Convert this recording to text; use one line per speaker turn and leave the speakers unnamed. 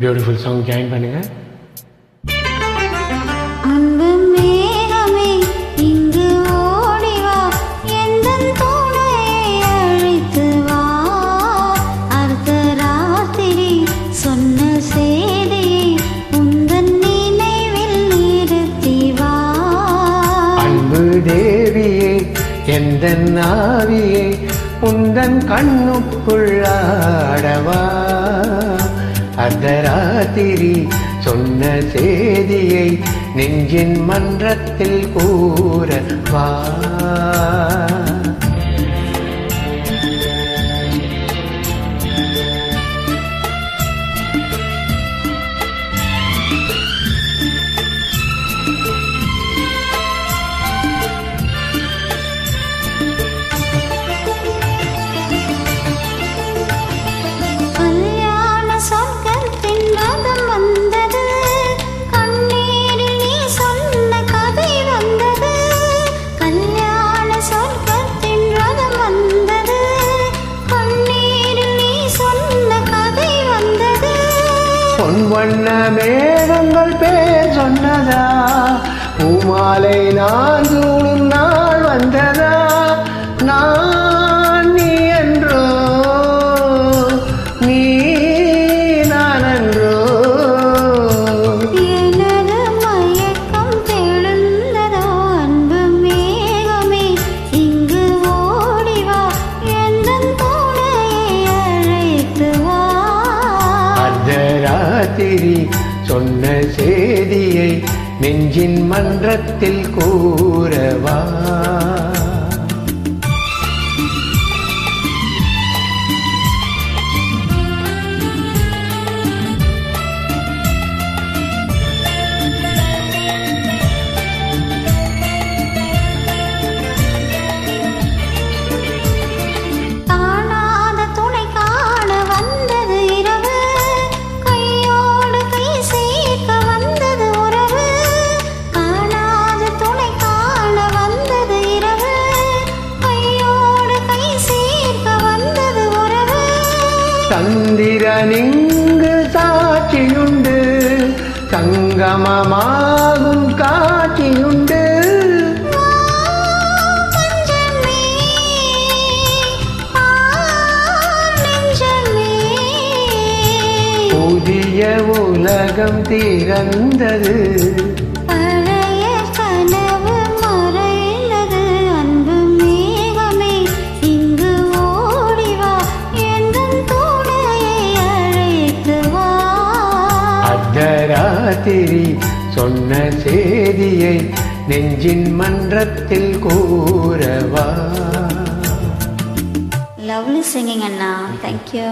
Beautiful song join பண்ணுங்க.
அன்பு மேகமே இங்கு ஓடி வா. எந்தன் துணையை அழைத்து வா. அர்த்த ராத்திரி சொன்ன செய்தியை உந்தன் நினைவில் நிறுத்தி வா.
அன்பு தேவியே எந்த நாவியே உந்தன் கண்ணுக்குள்ளாடவா அர்த்தராத்திரி சொன்ன செய்தியை நெஞ்சின் மன்றத்தில் கூற வா. வண்ண மேகங்கள் பேர் சொன்னதா? பூமாலை நான் சூடும் நாள் வந்ததா? அர்த்தராத்திரி சொன்ன செய்தியை நெஞ்சின் மன்றத்தில் கூறவா? சந்திரனிங்கு சாட்சியுண்டு சங்கமமாகும் காட்சியுண்டு. புதிய உலகம் திறந்தது. அர்த்தராத்திரி சொன்ன செய்தியை நெஞ்சின் மன்றத்தில் கூறவா.
Lovely singing Anna. Thank you